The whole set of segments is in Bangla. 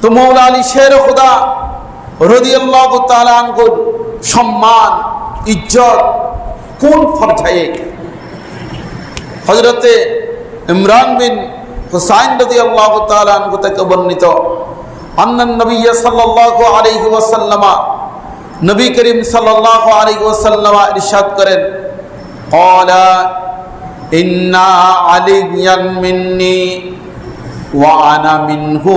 তো মৌলা আলী শের খোদা রদিয়াল্লাহ তালাঙ্গুর সম্মান, ইজ্জত কোন পর্যায়ে? হজরতে ইমরান বিন হুসাইন রদিয়াল্লাহ তালাঙ্গু থেকে বর্ণিত আন্নান নবী সাল্লাহ আলহি ওয়াসাল্লামা, নবী করিম সাল্লাহ আলহি ওয়াসাল্লামা ইরশাদ করেন কলা ইন্না আলিয়ান মিন্নি, ওয়া আনা মিনহু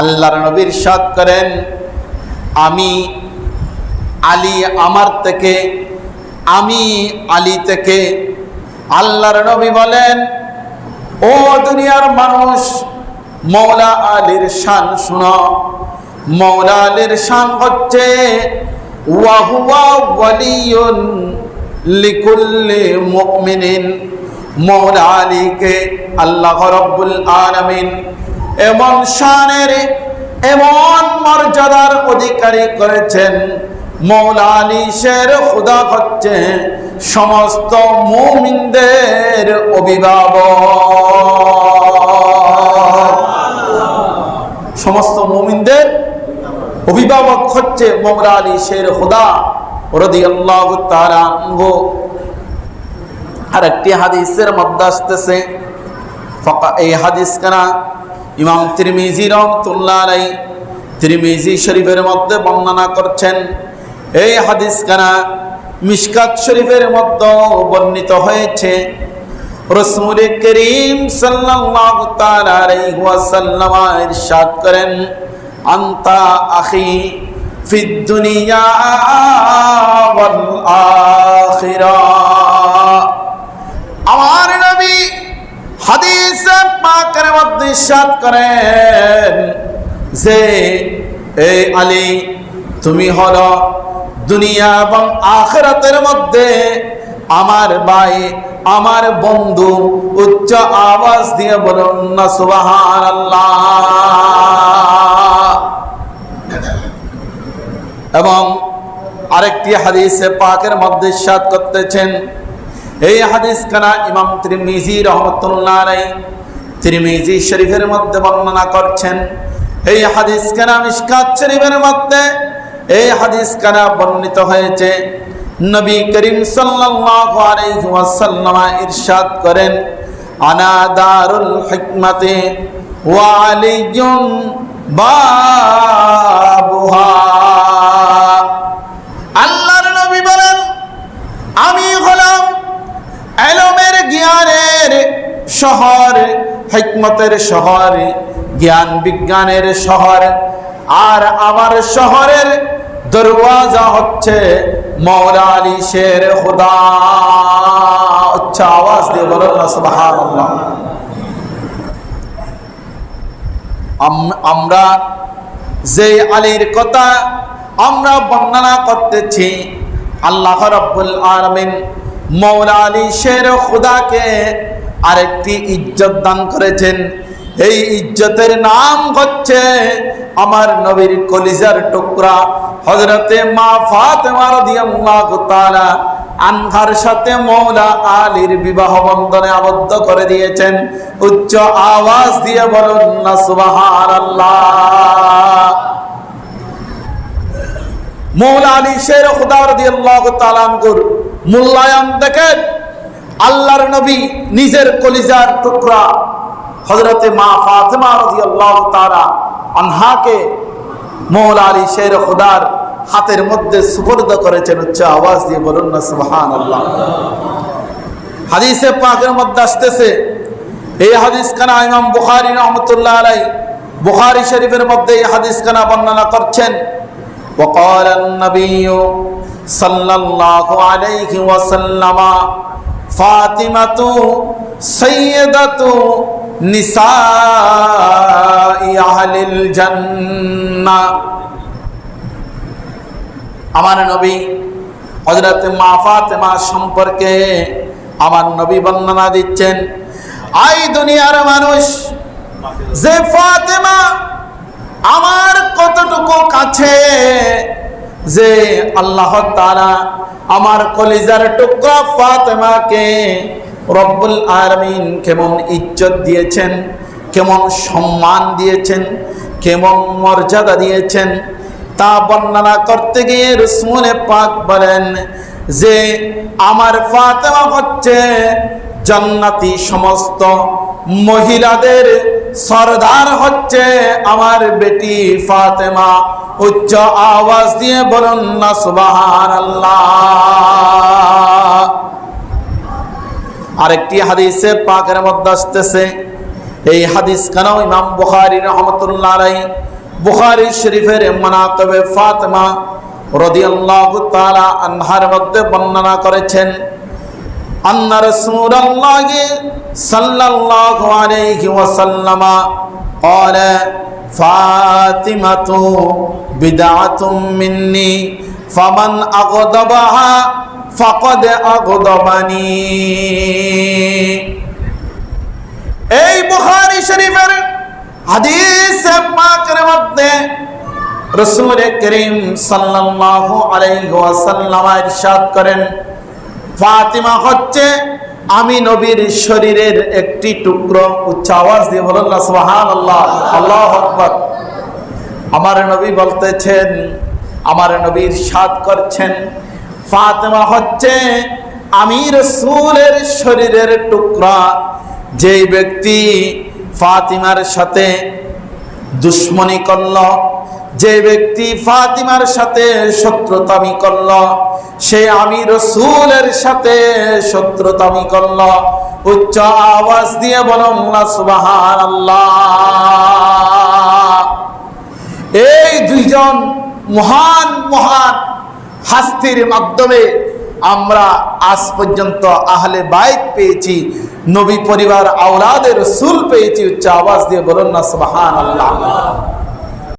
আল্লাহর নবীর সাত করেন, আমি আলী আমার থেকে, আমি আলী থেকে আল্লাহর নবী বলেন, ও দুনিয়ার মানুষ মৌলা আলীর শান শুনো। মৌলা আলীর শান হচ্ছে মৌলা আলীকে আল্লাহ রব্বুল আলামিন এমন শানের, এমন মর্যাদার অধিকারী করেছেন মৌলা আলী শের খুদা হচ্ছে সমস্ত মুমিনদের অভিভাবক। সমস্ত মুমিনদের অভিভাবক হচ্ছে মৌলা আলী শের খুদা রদি আল্লাহ তারা আর একটি হাদিসের মধ্যে আসতেছে এই হাদিস কানা ইমাম তিরমিজি রহমতুল্লাহ আলাই তিরমিজি শরীফের মধ্যে বর্ণনা করছেন, এই হাদিস কানা মিশকাত শরীফের মধ্যে বর্ণিত হয়েছে, রসুল করিম ওয়াসাল্লাম ইরশাদ করেন, আনতা আখি ফিদ দুনিয়া ওয়াল আখিরাহ আমার নবী হাদিস পাকের মধ্যে ইরশাদ করেন যে এই আলী, তুমি হলো দুনিয়া এবং আখিরাতের মধ্যে আমার ভাই, আমার বন্ধু, উচ্চ আওয়াজ দিয়ে বলুন না, সুবহানাল্লাহ। এবং আরেকটি হাদিসে পাকের মধ্যে সাত করতেছেন। এই হাদিস কানা ইমাম ত্রিমিজি রহমতুল্লাহ আলাই ত্রিমিজি শরীফের মধ্যে বর্ণনা করছেন, এই হাদিস কানা মিশকাত শরীফের মধ্যে? এই হাদিস কানা বর্ণিত হয়েছে? নবী করিম সাল্লাল্লাহু আলাইহি ওয়াসাল্লাম ইরশাদ করেন, আনা দারুল হিকমাতে ওয়া আলিয়ুন বাবুহা। আল্লাহর নবী বলেন, আমি হলাম এলমের জ্ঞানের শহর হিকমতের শহর, জ্ঞান বিজ্ঞানের শহর, আর আমার শহরের দরওয়াজা হচ্ছে মৌলা শের খুদা উচ্চ আওয়াজ দিয়ে আম- আমরা যে আলীর কথা আমরা বর্ণনা করতেছি, আল্লাহ রব্বুল আলমিন মৌলা আলী শের খুদাকে আরেকটি ইজ্জত দান করেছেন। এই ইজ্জতের নাম হচ্ছে আমার নবীর কলিজার টুকরা। হজরতে মা রাদিয়াল্লাহু তাআলা আনহার সাথে মৌলা আলীর বিবাহ বন্ধনে আবদ্ধ করে দিয়েছেন। উচ্চ আওয়াজ দিয়ে বলুন না, সুবহানাল্লাহ। মৌলা আলী শের খুদার তাআলার মূল্যায়ন দেখেন। আল্লাহর নবী নিজের কলিজার টুকরা হযরতে মা ফাতেমা রাদিয়াল্লাহু তাআলা আনহাকে মৌলা আলী শের খুদার হাতের মধ্যে সুপর্দ করেছেন উচ্চ আওয়াজ দিয়ে বলুন না সুবহানাল্লাহ হাদিসে পাকের মধ্যে আসতেছে এই হাদিস কানা ইমাম বুখারী রহমতুল্লাহ আলাই বুখারী শরীফের মধ্যে এই হাদিস কানা বর্ণনা করছেন وقال النبي صلى الله عليه وسلم ফাতিমাতু সৈয়দাতু সৈয়দা তু আমার নবী হজরত মা ফাতেমা সম্পর্কে আমার নবী বর্ণনা দিচ্ছেন, আই দুনিয়ার মানুষ, যে ফাতেমা আমার কতটুকু কাছে, যে আল্লাহ তারা আমার কলিজার টুকরা ফাতেমাকে রব্বুল আরমিন কেমন ইজ্জত দিয়েছেন, কেমন সম্মান দিয়েছেন, কেমন মর্যাদা দিয়েছেন, তা বর্ণনা করতে গিয়ে রসমুনে পাক বলেন যে, আমার ফাতেমা হচ্ছে জান্নাতি সমস্ত মহিলাদের সরদার হচ্ছে আমার বেটি ফাতেমা। উচ্চ আওয়াজ দিয়ে বলুন না সুবাহান আল্লাহ আরেকটি হাদিসে পাকের মধ্যে আসতেছে। এই হাদিস কেন? ইমাম বুখারী রহমতুল্লাহ আলাই বুখারী শরীফের মানাতবে ফাতেমা রাদিয়াল্লাহু তাআলা আনহার মধ্যে বর্ণনা করেছেন আন্না রাসূলুল্লাহ সাল্লাল্লাহু আলাইহি ওয়াসাল্লাম قال فاطمة بدعة مني فمن أغضبها فقد أغضبني এই বুখারী শরীফের হাদিস পাকের মধ্যে রাসূল করিম সাল্লাল্লাহু আলাইহি ওয়াসাল্লাম ইরশাদ করেন ফাতিমা হচ্ছে আমি নবীর শরীরের একটি টুকরো। উচ্চ আওয়াজ দিয়ে বলুন না, সুবহানাল্লাহ। আল্লাহু আকবার। আমার নবী বলতেছেন, আমার নবীর সাদ করছেন, ফাতেমা হচ্ছে আমি রসুলের শরীরের টুকরা। যেই ব্যক্তি ফাতিমার সাথে দুশ্মনী করল যে ব্যক্তি ফাতিমার সাথে শত্রুতামি করল, সে আমি রসুলের সাথে শত্রুতামি করল। উচ্চ আওয়াজ দিয়ে বলুন না সুবাহান আল্লাহ এই দুইজন মহান মহান হাস্তির মাধ্যমে আমরা আজ পর্যন্ত আহলে বাইক পেয়েছি, নবী পরিবার আওলাদের সুল পেয়েছি। উচ্চ আওয়াজ দিয়ে বলুন না সুবহান আল্লাহ